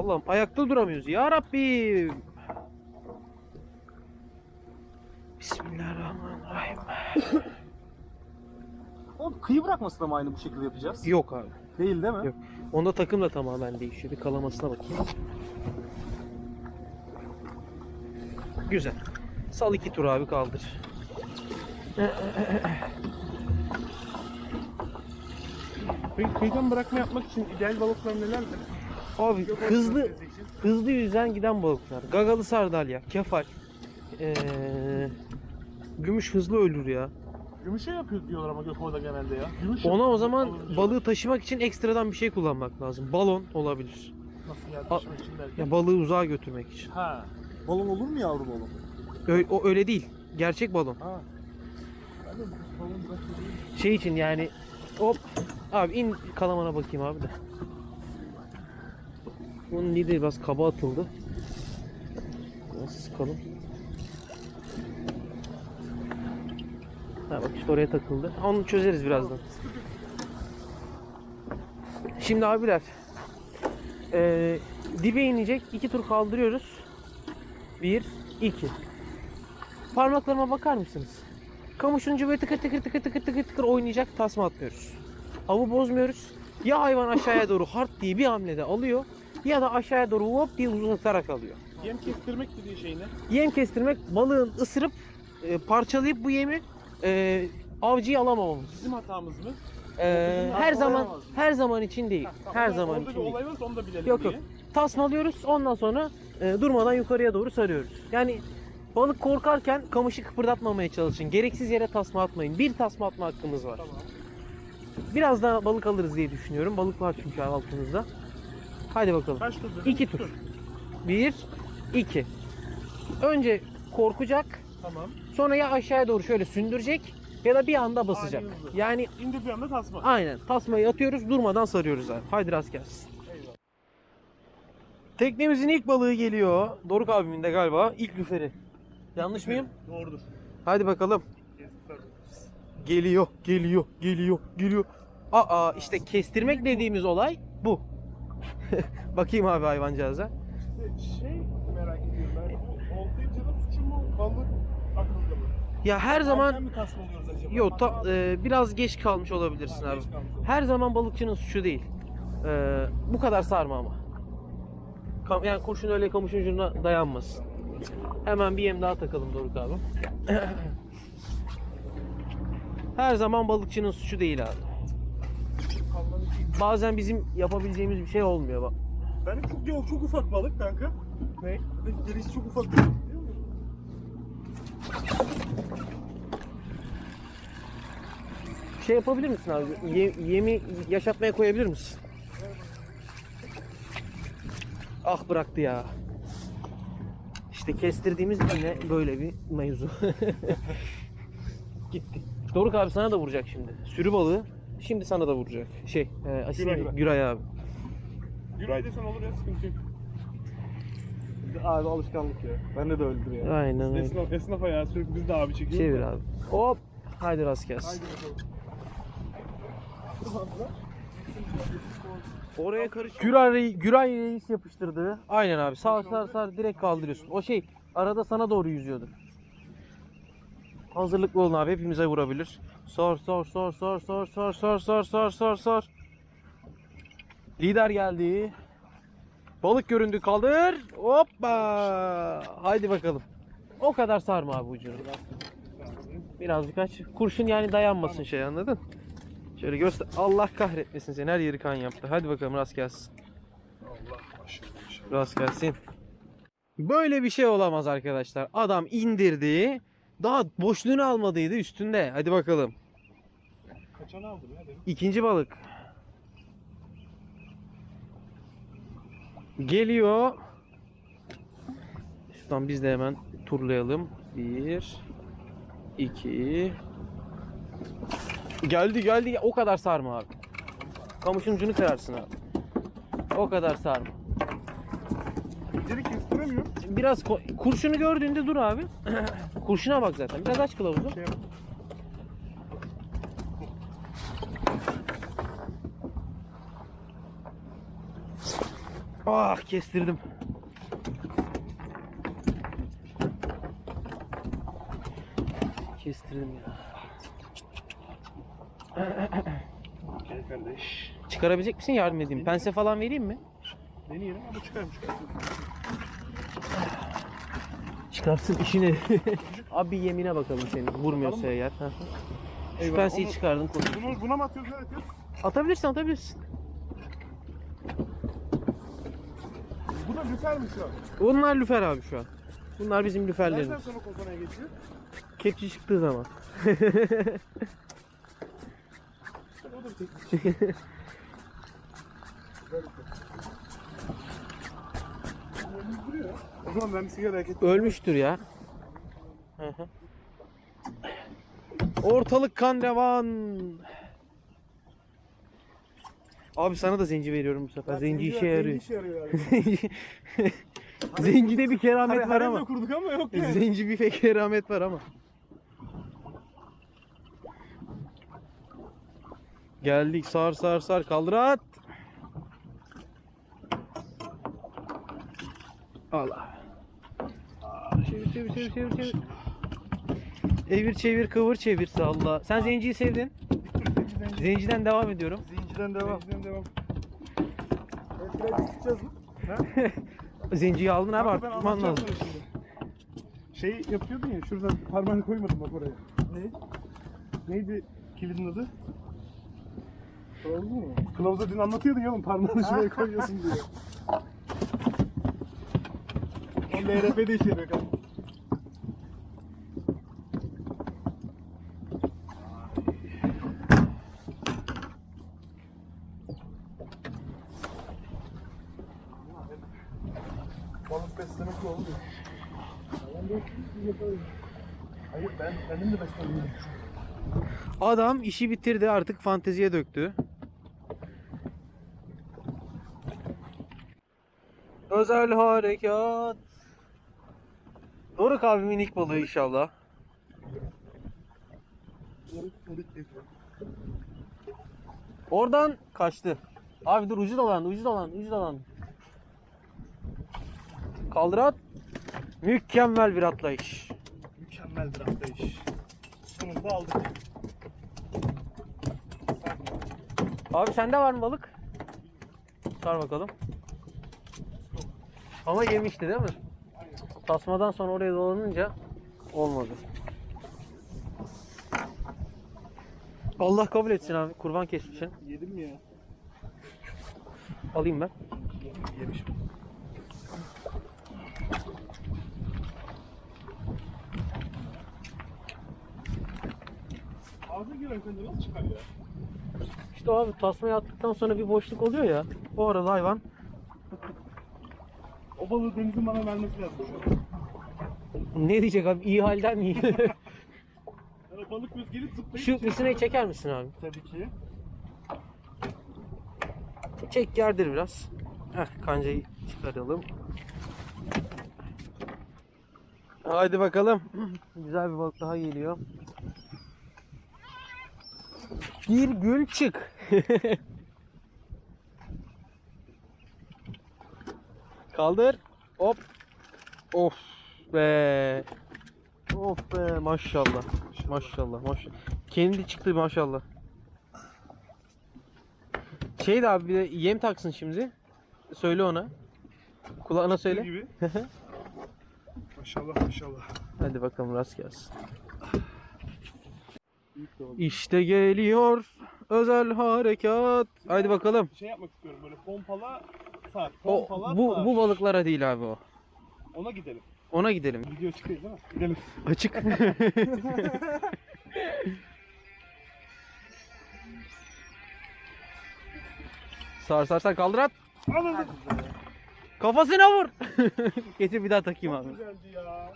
Allah'ım ayakta duramıyoruz. Ya Rabbim. Bismillahirrahmanirrahim. Oğlum kıyı bırakmasına mı aynı bu şekilde yapacağız? Yok abi. Değil değil mi? Yok. Onda takım da tamamen değişiyor. Bir kalamasına bakayım. Güzel. Sal iki tur abi kaldır. Peki kıyıdan bırakma yapmak için ideal balıklar nelerdir? Abi hızlı hızlı yüzen giden balıklar. Gagalı sardalya, kefal. Ee, gümüş hızlı ölür ya. Gümüşe yapıyor diyorlar ama Gökova'da genelde ya. Gümüş Ona o zaman alınca. balığı taşımak için ekstradan bir şey kullanmak lazım. Balon olabilir. Nasıl yani A- taşımak için derken? Ya balığı uzağa götürmek için. Ha. Balon olur mu yavru balon? Ö- o öyle değil. Gerçek balon. Ha. Ben de balon bırakıyorum. Şey için yani hop abi in kalamana bakayım abi de. Bunun lideri biraz kaba atıldı. Biraz sıkalım. Ha bak işte oraya takıldı. Onu çözeriz birazdan. Şimdi abiler eee dibe inecek. iki tur kaldırıyoruz. Bir, iki. Parmaklarıma bakar mısınız? Kamışınca böyle tıkır tıkır tıkır tıkır tıkır tıkır oynayacak tasma atmıyoruz. Avı bozmuyoruz. Ya hayvan aşağıya doğru hard diye bir hamlede alıyor ya da aşağıya doğru hop diye uzatarak alıyor. Yem kestirmek dediği şey ne? Yem kestirmek balığın ısırıp e, parçalayıp bu yemi e, avcıyı alamamamız. Bizim hatamız mı? E, her zaman her zaman için değil. Ha, tamam. Her zaman Orada için bir değil. olay varsa onu da bilelim Yok diye. yok. Tasmalıyoruz ondan sonra e, durmadan yukarıya doğru sarıyoruz. Yani balık korkarken kamışı kıpırdatmamaya çalışın. Gereksiz yere tasma atmayın. Bir tasma atma hakkımız var. Tamam. Biraz daha balık alırız diye düşünüyorum. Balık var çünkü altımızda. Hadi bakalım. Kaç tur? İki tur. Bir, iki. Önce korkacak. Tamam. Sonra ya aşağıya doğru şöyle sündürecek ya da bir anda basacak. Ani hızlı. Yani İndir bir anda tasma. aynen tasmayı atıyoruz durmadan sarıyoruz abi. Haydi rast gelsin. Eyvallah. Teknemizin ilk balığı geliyor. Doruk abimin de galiba ilk lüferi. Yanlış mıyım? Doğrudur. Hadi bakalım. Geliyor, geliyor, geliyor, geliyor. Aa işte kestirmek dediğimiz olay bu. Bakayım abi hayvancağıza. İşte şey merak ediyorum ben. Bu Oltayı canı sıçın mı? Balık akıllı mı? Ya her zaman mi tasma oluyoruz acaba? Yo ta- e, biraz geç kalmış olabilirsin Ha, abi. geç kalmış. Her zaman balıkçının suçu değil. E, bu kadar sarma ama. Kam- yani kurşun öyle kamışın ucuna dayanmasın. Hemen bir yem daha takalım Doruk abi. Her zaman balıkçının suçu değil abi. Bazen bizim yapabileceğimiz bir şey olmuyor bak. Benim çok, yok, çok ufak balık kanka. Ne? Gerisi çok ufak balık. Şey yapabilir misin abi? Ye- yemi yaşatmaya koyabilir misin? Ah bıraktı ya. İşte kestirdiğimiz yine böyle bir mevzu. Gitti. Doruk abi sana da vuracak şimdi. Sürü balığı şimdi sana da vuracak. Şey, e, asil Güray. Güray abi. Güray desen olur ya sıkıntı yok. Abi alışkanlık ya. Bende de öldür ya. Aynen öyle. Esnaf, esnaf ayağı sürekli biz de abi çekiyoruz. Çevir abi. Hop. Haydi rast gelsin. Haydi bakalım. Oraya karış. Güray, Güray reis yapıştırdı. Aynen abi. Sağ sar sar direkt kaldırıyorsun. O şey arada sana doğru yüzüyordu. Hazırlıklı olun abi. Hepimize vurabilir. Sor sor sor sor sor sor sor sor sor sor sor. Lider geldi. Balık göründü kaldır. Hoppa. Haydi bakalım. O kadar sarma abi ucunu. Birazcık aç. Kurşun yani dayanmasın şey anladın? Şöyle göster. Allah kahretmesin seni. Her yeri kan yaptı. Hadi bakalım rast gelsin. Rast gelsin. Böyle bir şey olamaz arkadaşlar. Adam indirdi. Daha boşluğunu almadıydı üstünde. Hadi bakalım. Kaçanı aldım ya dedim. İkinci balık. Geliyor. Şuradan biz de hemen turlayalım. Bir, iki. Geldi geldi. O kadar sarma abi. Kamışın ucunu kırarsın abi. O kadar sarma. Geri kestiremiyorum. Biraz ko- kurşunu gördüğünde dur abi. Kurşuna bak zaten. Biraz aç kılavuzu. Şey yap. Ah kestirdim. Kestirdim ya. Gel kardeş. Çıkarabilecek misin yardım edeyim? Pense falan vereyim mi? Deneyelim ama çıkarım çıkarım. Çıkarsın işini. Abi yemine bakalım senin. Vurmuyorsa eğer. Şu penseyi çıkardın. Bunu, buna mı atıyoruz? Atabilirsin atabilirsin. Bu da lüfer mi şu an? Bunlar lüfer abi şu an. Bunlar bizim Nereden lüferlerimiz. sonra kozanaya geçiyor? Kepçe çıktığı zaman. O da bir teknik. O zaman ben bir sigara hareket Ölmüştür ya. Hı hı. Ortalık kan revan. Abi sana da zenci veriyorum bu sefer. Zenci işe yarıyor. işe yarıyor yani. Zencide bir keramet var Harem de ama. kurduk ama yok yani. Zenci bir fek keramet var ama. Geldik sar sar sar kaldır at. Allah. Çevir çevir çevir çevir çevir. Evir çevir kıvır çevir salla. Sen zenciyi sevdin. Zenciden devam ediyorum. Zincirden devam. Denizden devam. Biraz tutacağız mı? Zenciyi aldın abi arttırman anlatacağım lazım. Şey yapıyordun ya şuradan parmağını koymadım bak oraya. Ne? Neydi kilidin adı? Oldu mu? Kılavuzda dün anlatıyordun ya oğlum parmağını şuraya koyuyorsun diye. O LRP'de işe yarıyor kanka. Balık beslemek oldu. Hayır ben benim de beslenmiyorum. Adam işi bitirdi artık fanteziye döktü. Özel harekat. Doruk abimin ilk balığı inşallah. Oradan kaçtı. Abi dur ucu dolandı, ucu dolandı, ucu dolandı. Kaldır at. Mükemmel bir atlayış. Mükemmel bir atlayış. Sonunda aldık. Abi sende var mı balık? Sar bakalım. Ama yemişti değil mi? Tasmadan sonra oraya dolanınca olmadı. Allah kabul etsin abi. Kurban kesmişsin. Yedim ya. Alayım ben. Yemiş. Ağzına giren sende nasıl çıkar ya? İşte abi tasmayı attıktan sonra bir boşluk oluyor ya. O arada hayvan O balığı denizin bana vermesi lazım şu an. ne diyecek abi? İyi halden mi? Yani balık göz gelip zıplayıp Şu misinayı çeker misin abi? Tabii ki. Çek gerdir biraz. Heh, kancayı çıkaralım. Haydi bakalım. Güzel bir balık daha geliyor. Bir gül çık. Kaldır. Hop. Of be. Of be maşallah. Maşallah maşallah. Kendi çıktı maşallah. Şey de abi bir de yem taksın şimdi. Söyle ona. Kulağına söyle. gibi. maşallah maşallah. Hadi bakalım rast gelsin. İşte geliyor özel harekat. Hadi bakalım. Şey yapmak istiyorum böyle pompala sar. O Pompala bu sar. bu balıklara değil abi o. Ona gidelim. Ona gidelim. Video çıkıyor değil mi? Gidelim. Açık. sar sar sar kaldır at. Anladım. Kafasına vur. Getir bir daha takayım Çok abi. güzeldi ya.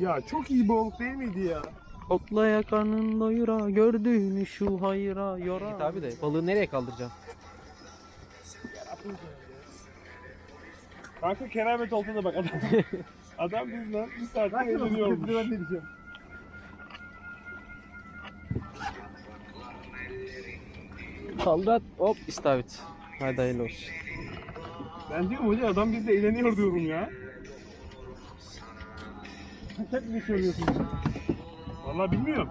Ya çok iyi balık değil miydi ya? Otlaya karnın doyura gördüğünü şu hayra yora. Git abi de balığı nereye kaldıracaksın? Kanka keramet oldu da bak adam. adam bizden bir saattir eğleniyormuş. Ben diyeceğim. Kaldır. Hop istavrit. Hadi hayırlı olsun. Ben diyorum hoca adam bizle eğleniyor diyorum ya. Hep mi söylüyorsun? Vallahi bilmiyorum.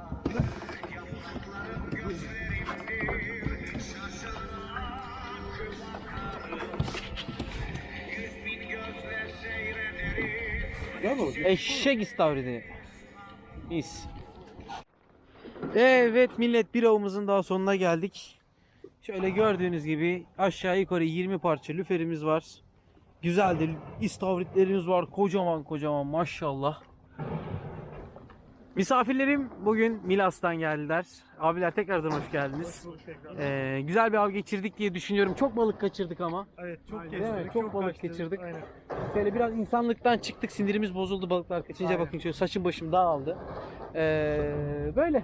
Eşek istavridi. Mis. Evet millet bir avımızın daha sonuna geldik. Şöyle gördüğünüz gibi aşağı yukarı 20 parça lüferimiz var. Güzeldir. İstavritlerimiz var. Kocaman kocaman maşallah. Misafirlerim bugün Milas'tan geldiler. Abiler tekrardan hoş geldiniz. Ee, güzel bir av geçirdik diye düşünüyorum. Çok balık kaçırdık ama. Evet çok mi? kestik. Çok balık kaçtı. geçirdik. Aynen. Şöyle biraz insanlıktan çıktık. Sinirimiz bozuldu balıklar kaçınca. Aynen. Bakın şöyle saçım başım dağıldı. Ee, böyle.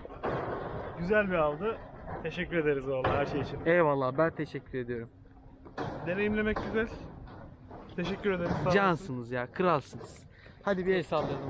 Güzel bir avdı. Teşekkür ederiz vallahi her şey için. Eyvallah ben teşekkür ediyorum. Deneyimlemek güzel. Teşekkür ederiz. sağ. Cansınız ya kralsınız. Hadi bir el sallayalım.